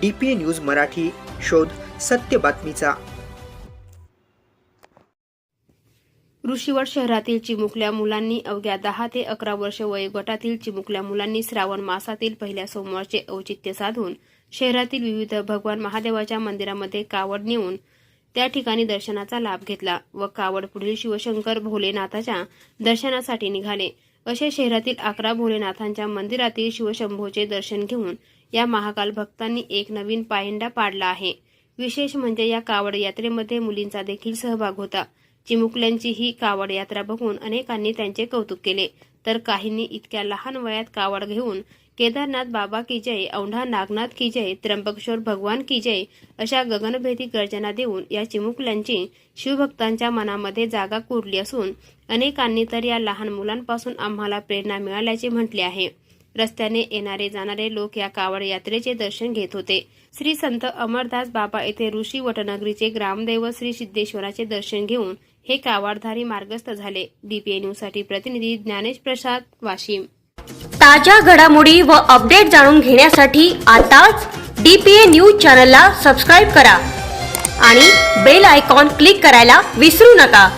D P A news Marathi शोध सत्य बातमीचा. ऋषीवड शहरातील चिमुकल्या मुलांनी अवघ्या दहा ते अकरा वर्ष वयोगटातील चिमुकल्या मुलांनी श्रावण मासातील पहिल्या सोमवारचे औचित्य साधून शहरातील विविध भगवान महादेवाच्या मंदिरामध्ये कावड नेऊन त्या ठिकाणी दर्शनाचा लाभ घेतला व कावड पुढील शिवशंकर भोलेनाथाच्या दर्शनासाठी निघाले. असे शहरातील अकरा भोलेनाथांच्या मंदिरातील शिवशंभूचे दर्शन घेऊन या महाकाल भक्तांनी एक नवीन पायंडा पाडला आहे. विशेष म्हणजे या कावड यात्रेमध्ये मुलींचा देखील सहभाग होता. चिमुकल्यांची ही कावड यात्रा बघून अनेकांनी त्यांचे कौतुक केले. तर काहींनी इतक्या लहान वयात कावड घेऊन केदारनाथ बाबा की जय औंढा नागनाथ की जय त्र्यंबकेश्वर भगवान की जय अशा गगनभेदी गर्जना देऊन या चिमुकल्यांची शिवभक्तांच्या मनामध्ये जागा कोरली असून अनेकांनी तर या लहान मुलांपासून आम्हाला प्रेरणा मिळाल्याचे म्हटले आहे. रस्त्याने येणारे जाणारे लोक या कावड यात्रेचे दर्शन घेत होते. श्री संत अमरदास बाबा येथे ऋषी वटनगरीचे ग्रामदैव श्री सिद्धेश्वराचे दर्शन घेऊन हे कावडधारी मार्गस्थ झाले. डीपीए न्यूजसाठी प्रतिनिधी ज्ञानेश प्रसाद वाशिम. ताज्या घडामोडी व अपडेट जाणून घेण्यासाठी आताच डीपीए न्यूज चॅनलला सबस्क्राईब करा आणि बेल आयकॉन क्लिक करायला विसरू नका.